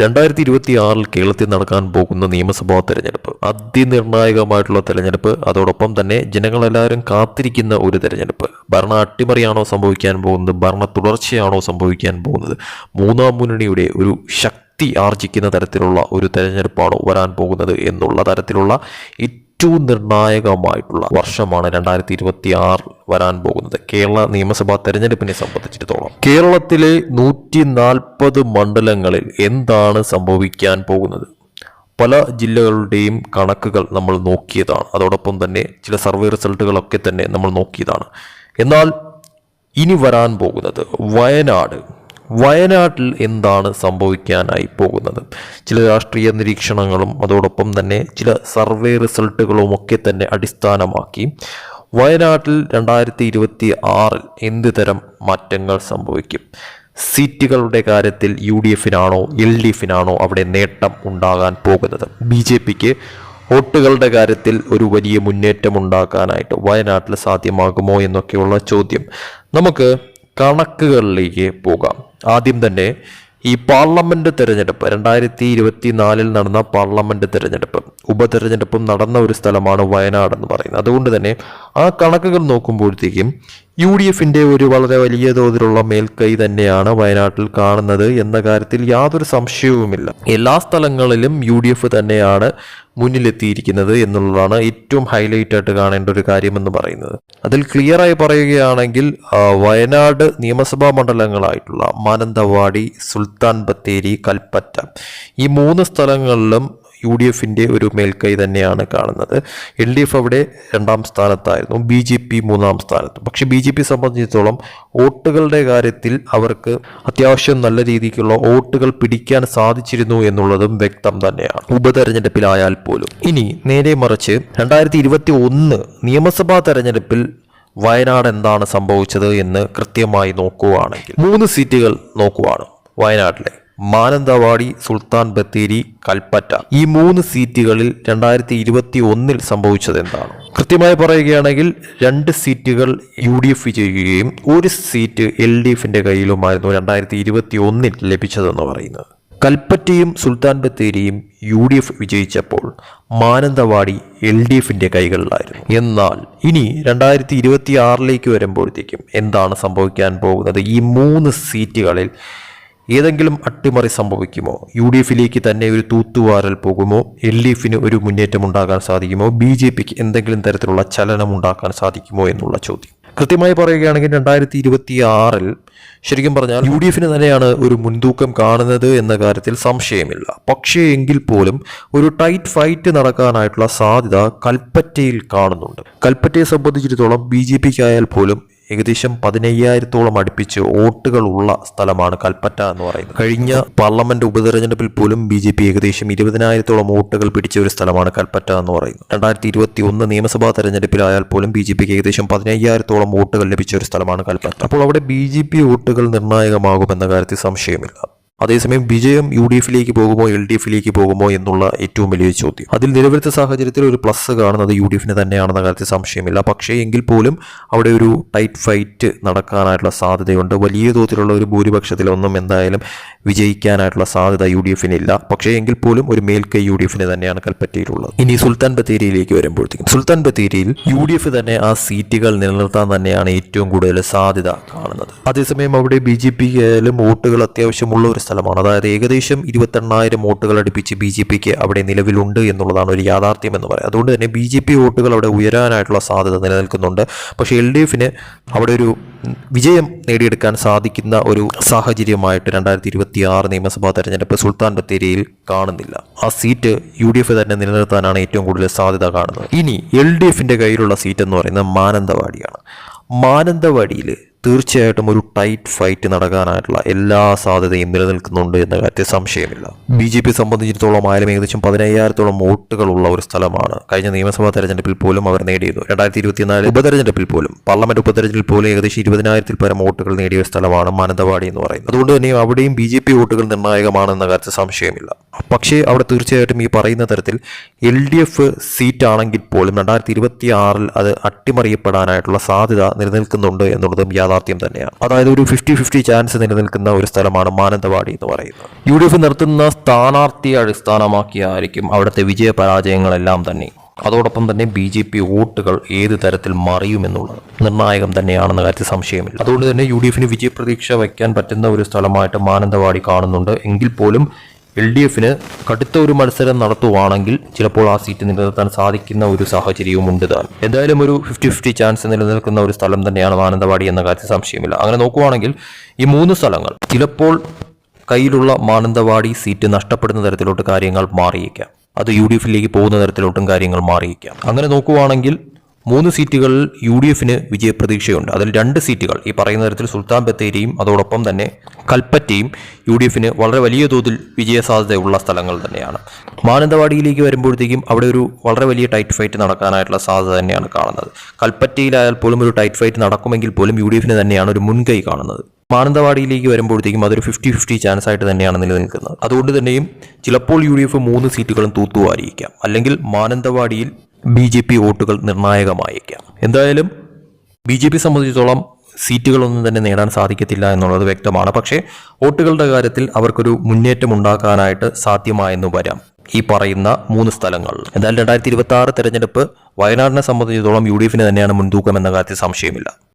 രണ്ടായിരത്തി ഇരുപത്തി ആറിൽ കേരളത്തിൽ നടക്കാൻ പോകുന്ന നിയമസഭാ തെരഞ്ഞെടുപ്പ്. അതിനിർണായകമായിട്ടുള്ള തെരഞ്ഞെടുപ്പ്. അതോടൊപ്പം തന്നെ ജനങ്ങളെല്ലാവരും കാത്തിരിക്കുന്ന ഒരു തെരഞ്ഞെടുപ്പ്. ഭരണ അട്ടിമറിയാണോ സംഭവിക്കാൻ പോകുന്നത്? ഭരണ തുടർച്ചയാണോ സംഭവിക്കാൻ പോകുന്നത്? മൂന്നാം മുന്നണിയുടെ ഒരു ശക്തി ആർജിക്കുന്ന തരത്തിലുള്ള ഒരു തെരഞ്ഞെടുപ്പാണോ വരാൻ പോകുന്നത് എന്നുള്ള തരത്തിലുള്ള ഏറ്റവും നിർണായകമായിട്ടുള്ള വർഷമാണ് രണ്ടായിരത്തി ഇരുപത്തി ആറ് വരാൻ പോകുന്നത്. കേരള നിയമസഭാ തെരഞ്ഞെടുപ്പിനെ സംബന്ധിച്ചിടത്തോളം കേരളത്തിലെ നൂറ്റി നാൽപ്പത് മണ്ഡലങ്ങളിൽ എന്താണ് സംഭവിക്കാൻ പോകുന്നത്? പല ജില്ലകളുടെയും കണക്കുകൾ നമ്മൾ നോക്കിയതാണ്. അതോടൊപ്പം തന്നെ ചില സർവേ റിസൾട്ടുകളൊക്കെ തന്നെ നമ്മൾ നോക്കിയതാണ്. എന്നാൽ ഇനി വരാൻ പോകുന്നത് വയനാട്. വയനാട്ടിൽ എന്താണ് സംഭവിക്കാനായി പോകുന്നത്? ചില രാഷ്ട്രീയ നിരീക്ഷണങ്ങളും അതോടൊപ്പം തന്നെ ചില സർവേ റിസൾട്ടുകളും ഒക്കെ തന്നെ അടിസ്ഥാനമാക്കി വയനാട്ടിൽ രണ്ടായിരത്തി ഇരുപത്തി ആറിൽ എന്ത് തരം മാറ്റങ്ങൾ സംഭവിക്കും? സീറ്റുകളുടെ കാര്യത്തിൽ യു ഡി എഫിനാണോ എൽ ഡി എഫിനാണോ അവിടെ നേട്ടം ഉണ്ടാകാൻ പോകുന്നത്? ബി ജെ പിക്ക് വോട്ടുകളുടെ കാര്യത്തിൽ ഒരു വലിയ മുന്നേറ്റം ഉണ്ടാക്കാനായിട്ട് വയനാട്ടിൽ സാധ്യമാകുമോ എന്നൊക്കെയുള്ള ചോദ്യം. നമുക്ക് കണക്കുകളിലേക്ക് പോകാം. ആദ്യം തന്നെ ഈ പാർലമെന്റ് തെരഞ്ഞെടുപ്പ് രണ്ടായിരത്തി ഇരുപത്തി നാലിൽ നടന്ന പാർലമെന്റ് തെരഞ്ഞെടുപ്പ് ഉപതെരഞ്ഞെടുപ്പും നടന്ന ഒരു സ്ഥലമാണ് വയനാട് എന്ന് പറയുന്നത്. അതുകൊണ്ട് തന്നെ ആ കണക്കുകൾ നോക്കുമ്പോഴത്തേക്കും യു ഡി എഫിന്റെ ഒരു വളരെ വലിയ തോതിലുള്ള മേൽക്കൈ തന്നെയാണ് വയനാട്ടിൽ കാണുന്നത് എന്ന കാര്യത്തിൽ യാതൊരു സംശയവുമില്ല. എല്ലാ സ്ഥലങ്ങളിലും യു ഡി എഫ് തന്നെയാണ് മുന്നിലെത്തിയിരിക്കുന്നത് എന്നുള്ളതാണ് ഏറ്റവും ഹൈലൈറ്റ് ആയിട്ട് കാണേണ്ട ഒരു കാര്യമെന്ന് പറയുന്നത്. അതിൽ ക്ലിയറായി പറയുകയാണെങ്കിൽ വയനാട് നിയമസഭാ മണ്ഡലങ്ങളായിട്ടുള്ള മാനന്തവാടി സുൽത്താൻ ബത്തേരി കൽപ്പറ്റ ഈ മൂന്ന് സ്ഥലങ്ങളിലും യു ഡി എഫിന്റെ ഒരു മേൽക്കൈ തന്നെയാണ് കാണുന്നത്. എൽ ഡി എഫ് അവിടെ രണ്ടാം സ്ഥാനത്തായിരുന്നു ബി ജെ പി മൂന്നാം സ്ഥാനത്ത്. പക്ഷെ ബി ജെ പി സംബന്ധിച്ചിടത്തോളം വോട്ടുകളുടെ കാര്യത്തിൽ അവർക്ക് അത്യാവശ്യം നല്ല രീതിക്കുള്ള വോട്ടുകൾ പിടിക്കാൻ സാധിച്ചിരുന്നു എന്നുള്ളതും വ്യക്തം തന്നെയാണ്. ഉപതെരഞ്ഞെടുപ്പിലായാൽ പോലും. ഇനി നേരെ മറിച്ച് രണ്ടായിരത്തി ഇരുപത്തി ഒന്ന് നിയമസഭാ തെരഞ്ഞെടുപ്പിൽ വയനാട് എന്താണ് സംഭവിച്ചത് എന്ന് കൃത്യമായി നോക്കുകയാണെങ്കിൽ മൂന്ന് സീറ്റുകൾ നോക്കുവാണ് വയനാട്ടിലെ. മാനന്തവാടി സുൽത്താൻ ബത്തേരി കൽപ്പറ്റ. ഈ മൂന്ന് സീറ്റുകളിൽ രണ്ടായിരത്തി ഇരുപത്തി ഒന്നിൽ സംഭവിച്ചത് എന്താണ് കൃത്യമായി പറയുകയാണെങ്കിൽ രണ്ട് സീറ്റുകൾ യു ഡി എഫ് വിജയിക്കുകയും ഒരു സീറ്റ് എൽ ഡി എഫിന്റെ കയ്യിലുമായിരുന്നു രണ്ടായിരത്തി ഇരുപത്തി ഒന്നിൽ ലഭിച്ചതെന്ന് പറയുന്നത്. കൽപ്പറ്റയും സുൽത്താൻ ബത്തേരിയും യു ഡി എഫ് വിജയിച്ചപ്പോൾ മാനന്തവാടി എൽ ഡി എഫിന്റെ കൈകളിലായിരുന്നു. എന്നാൽ ഇനി രണ്ടായിരത്തി ഇരുപത്തി ആറിലേക്ക് വരുമ്പോഴത്തേക്കും എന്താണ് സംഭവിക്കാൻ പോകുന്നത്? ഈ മൂന്ന് സീറ്റുകളിൽ ഏതെങ്കിലും അട്ടിമറി സംഭവിക്കുമോ? യു ഡി എഫിലേക്ക് തന്നെ ഒരു തൂത്തുവാരൽ പോകുമോ? എൽ ഡി എഫിന് ഒരു മുന്നേറ്റം ഉണ്ടാക്കാൻ സാധിക്കുമോ? ബി ജെ പിക്ക് എന്തെങ്കിലും തരത്തിലുള്ള ചലനം ഉണ്ടാക്കാൻ സാധിക്കുമോ എന്നുള്ള ചോദ്യം. കൃത്യമായി പറയുകയാണെങ്കിൽ രണ്ടായിരത്തി ഇരുപത്തി ആറിൽ ശരിക്കും പറഞ്ഞാൽ യു ഡി എഫിന് തന്നെയാണ് ഒരു മുൻതൂക്കം കാണുന്നത് എന്ന കാര്യത്തിൽ സംശയമില്ല. പക്ഷേ എങ്കിൽ പോലും ഒരു ടൈറ്റ് ഫൈറ്റ് നടക്കാനായിട്ടുള്ള സാധ്യത കൽപ്പറ്റയിൽ കാണുന്നുണ്ട്. കൽപ്പറ്റയെ സംബന്ധിച്ചിടത്തോളം ബി ജെ പിക്കായാൽ പോലും ഏകദേശം പതിനയ്യായിരത്തോളം അടുപ്പിച്ച് വോട്ടുകൾ ഉള്ള സ്ഥലമാണ് കൽപ്പറ്റ എന്ന് പറയുന്നത്. കഴിഞ്ഞ പാർലമെന്റ് ഉപതെരഞ്ഞെടുപ്പിൽ പോലും ബി ജെ പി ഏകദേശം ഇരുപതിനായിരത്തോളം വോട്ടുകൾ പിടിച്ച ഒരു സ്ഥലമാണ് കൽപ്പറ്റ എന്ന് പറയുന്നത്. രണ്ടായിരത്തി ഇരുപത്തി ഒന്ന് നിയമസഭാ തെരഞ്ഞെടുപ്പിലായാൽ പോലും ബി ജെ പിക്ക് ഏകദേശം പതിനയ്യായിരത്തോളം വോട്ടുകൾ ലഭിച്ച ഒരു സ്ഥലമാണ് കൽപ്പറ്റ. അപ്പോൾ അവിടെ ബി ജെ പി വോട്ടുകൾ നിർണായകമാകുമെന്ന കാര്യത്തിൽ സംശയമില്ല. അതേസമയം വിജയം യു ഡി എഫിലേക്ക് പോകുമോ എൽ ഡി എഫിലേക്ക് പോകുമോ എന്നുള്ള ഏറ്റവും വലിയ ചോദ്യം. അതിൽ നിലവിലത്തെ സാഹചര്യത്തിൽ ഒരു പ്ലസ് കാണുന്നത് യു ഡി എഫിന് തന്നെയാണെന്ന കാര്യത്തിൽ സംശയമില്ല. പക്ഷേ എങ്കിൽ പോലും അവിടെ ഒരു ടൈറ്റ് ഫൈറ്റ് നടക്കാനായിട്ടുള്ള സാധ്യതയുണ്ട്. വലിയ തോതിലുള്ള ഒരു ഭൂരിപക്ഷത്തിലൊന്നും എന്തായാലും വിജയിക്കാനായിട്ടുള്ള സാധ്യത യു ഡി എഫിനില്ല പക്ഷേ എങ്കിൽ പോലും ഒരു മേൽക്കൈ യു ഡി എഫിന് തന്നെയാണ് കൽപ്പറ്റയിലുള്ളത്. ഇനി സുൽത്താൻ ബത്തേരിയിലേക്ക് വരുമ്പോഴത്തേക്കും. സുൽത്താൻ ബത്തേരിയിൽ യു ഡി എഫ് തന്നെ ആ സീറ്റുകൾ നിലനിർത്താൻ തന്നെയാണ് ഏറ്റവും കൂടുതൽ സാധ്യത കാണുന്നത്. അതേസമയം അവിടെ ബി ജെ പിക്ക് ആയാലും വോട്ടുകൾ അത്യാവശ്യമുള്ള ഒരു സ്ഥലമാണ് അതായത് ഏകദേശം ഇരുപത്തെണ്ണായിരം വോട്ടുകൾ അടുപ്പിച്ച് ബി ജെ പിക്ക് അവിടെ നിലവിലുണ്ട് എന്നുള്ളതാണ് ഒരു യാഥാർത്ഥ്യം എന്ന് പറയുന്നത് അതുകൊണ്ട് തന്നെ ബി ജെ പി വോട്ടുകൾ അവിടെ ഉയരാനായിട്ടുള്ള സാധ്യത നിലനിൽക്കുന്നുണ്ട്. പക്ഷേ എൽ ഡി എഫിന് അവിടെ ഒരു വിജയം നേടിയെടുക്കാൻ സാധിക്കുന്ന ഒരു സാഹചര്യമായിട്ട് രണ്ടായിരത്തി ഇരുപത്തി ആറ് നിയമസഭാ തെരഞ്ഞെടുപ്പ് സുൽത്താൻ ബത്തേരിയിൽ കാണുന്നില്ല. ആ സീറ്റ് യു ഡി എഫ് തന്നെ നിലനിർത്താനാണ് ഏറ്റവും കൂടുതൽ സാധ്യത കാണുന്നത്. ഇനി എൽ ഡി എഫിന്റെ കയ്യിലുള്ള സീറ്റ് എന്ന് പറയുന്നത് മാനന്തവാടിയാണ്. മാനന്തവാടിയിൽ തീർച്ചയായിട്ടും ഒരു ടൈറ്റ് ഫൈറ്റ് നടക്കാനായിട്ടുള്ള എല്ലാ സാധ്യതയും നിലനിൽക്കുന്നുണ്ട് എന്ന കാര്യത്തിൽ സംശയമില്ല ബി ജെ പി സംബന്ധിച്ചിടത്തോളം ആയാലും ഏകദേശം പതിനയ്യായിരത്തോളം വോട്ടുകളുള്ള ഒരു സ്ഥലമാണ്. കഴിഞ്ഞ നിയമസഭാ തെരഞ്ഞെടുപ്പിൽ പോലും അവർ നേടിയത്. രണ്ടായിരത്തി ഇരുപത്തിനാല് ഉപതെരഞ്ഞെടുപ്പിൽ പോലും പാർലമെന്റ് ഉപതെരഞ്ഞെടുപ്പിൽ പോലും ഏകദേശം ഇരുപതിനായിരത്തിൽ പരം വോട്ടുകൾ നേടിയ ഒരു സ്ഥലമാണ് മാനന്തവാടി എന്ന് പറയുന്നത്. അതുകൊണ്ട് തന്നെ അവിടെയും ബി ജെ പി വോട്ടുകൾ നിർണായകമാണെന്ന കാര്യത്തിൽ സംശയമില്ല പക്ഷേ അവിടെ തീർച്ചയായിട്ടും ഈ പറയുന്ന തരത്തിൽ എൽ ഡി എഫ് സീറ്റാണെങ്കിൽ പോലും രണ്ടായിരത്തി ഇരുപത്തി ആറിൽ അത് അട്ടിമറിയപ്പെടാനായിട്ടുള്ള സാധ്യത നിലനിൽക്കുന്നുണ്ട് എന്നുള്ളതും യാഥാർത്ഥ്യം തന്നെയാണ്. അതായത് ഒരു ഫിഫ്റ്റി ഫിഫ്റ്റി ചാൻസ് നിലനിൽക്കുന്ന ഒരു സ്ഥലമാണ് മാനന്തവാടി എന്ന് പറയുന്നത്. യു ഡി എഫ് നിർത്തുന്ന സ്ഥാനാർത്ഥിയെ അടിസ്ഥാനമാക്കിയായിരിക്കും അവിടുത്തെ വിജയ പരാജയങ്ങളെല്ലാം തന്നെ. അതോടൊപ്പം തന്നെ ബി ജെ പി വോട്ടുകൾ ഏത് തരത്തിൽ മറിയുമെന്നുള്ളത് നിർണായകം തന്നെയാണെന്ന കാര്യത്തിൽ സംശയമില്ല. അതുകൊണ്ട് തന്നെ യു ഡി എഫിന് വിജയപ്രതീക്ഷ വയ്ക്കാൻ പറ്റുന്ന ഒരു സ്ഥലമായിട്ട് മാനന്തവാടി കാണുന്നുണ്ട്. എങ്കിൽ പോലും എൽ ഡി എഫിന് കടുത്ത ഒരു മത്സരം നടത്തുവാണെങ്കിൽ ചിലപ്പോൾ ആ സീറ്റ് നിലനിർത്താൻ സാധിക്കുന്ന ഒരു സാഹചര്യവും ഉണ്ട് താൻ. എന്തായാലും ഒരു ഫിഫ്റ്റി ഫിഫ്റ്റി ചാൻസ് നിലനിൽക്കുന്ന ഒരു സ്ഥലം തന്നെയാണ് മാനന്തവാടി എന്ന കാര്യത്തിൽ സംശയമില്ല. അങ്ങനെ നോക്കുവാണെങ്കിൽ ഈ മൂന്ന് സ്ഥലങ്ങൾ ചിലപ്പോൾ കയ്യിലുള്ള മാനന്തവാടി സീറ്റ് നഷ്ടപ്പെടുന്ന തരത്തിലോട്ട് കാര്യങ്ങൾ മാറിയേക്കാം. അത് യു ഡി എഫിലേക്ക് പോകുന്ന തരത്തിലോട്ടും കാര്യങ്ങൾ മാറിയേക്കാം. അങ്ങനെ നോക്കുവാണെങ്കിൽ മൂന്ന് സീറ്റുകളിൽ യു ഡി എഫിന് വിജയപ്രതീക്ഷയുണ്ട്. അതിൽ രണ്ട് സീറ്റുകൾ ഈ പറയുന്ന തരത്തിൽ സുൽത്താൻ ബത്തേരിയും അതോടൊപ്പം തന്നെ കൽപ്പറ്റയും യു ഡി എഫിന് വളരെ വലിയ തോതിൽ വിജയസാധ്യതയുള്ള സ്ഥലങ്ങൾ തന്നെയാണ്. മാനന്തവാടിയിലേക്ക് വരുമ്പോഴത്തേക്കും അവിടെ ഒരു വളരെ വലിയ ടൈറ്റ് ഫൈറ്റ് നടക്കാനായിട്ടുള്ള സാധ്യത തന്നെയാണ് കാണുന്നത്. കൽപ്പറ്റയിലായാൽ പോലും ഒരു ടൈറ്റ് ഫൈറ്റ് നടക്കുമെങ്കിൽ പോലും യു ഡി എഫിന് തന്നെയാണ് ഒരു മുൻകൈ കാണുന്നത്. മാനന്തവാടിയിലേക്ക് വരുമ്പോഴത്തേക്കും അതൊരു ഫിഫ്റ്റി ഫിഫ്റ്റി ചാൻസ് ആയിട്ട് തന്നെയാണ് നിലനിൽക്കുന്നത്. അതുകൊണ്ട് തന്നെയും ചിലപ്പോൾ യു ഡി എഫ് മൂന്ന് സീറ്റുകളും തൂത്തുവായിരിക്കാം അല്ലെങ്കിൽ മാനന്തവാടിയിൽ ബി ജെ പി വോട്ടുകൾ നിർണായകമായേക്കാം. എന്തായാലും ബി ജെ പി സംബന്ധിച്ചിടത്തോളം സീറ്റുകളൊന്നും തന്നെ നേടാൻ സാധിക്കത്തില്ല എന്നുള്ളത് വ്യക്തമാണ്. പക്ഷേ വോട്ടുകളുടെ കാര്യത്തിൽ അവർക്കൊരു മുന്നേറ്റം ഉണ്ടാക്കാനായിട്ട് സാധ്യമായെന്ന് വരാം ഈ പറയുന്ന മൂന്ന് സ്ഥലങ്ങൾ. എന്തായാലും രണ്ടായിരത്തി ഇരുപത്തി ആറ് തെരഞ്ഞെടുപ്പ് വയനാടിനെ സംബന്ധിച്ചിടത്തോളം യു ഡി എഫിന് തന്നെയാണ് മുൻതൂക്കം എന്ന കാര്യത്തിൽ സംശയമില്ല.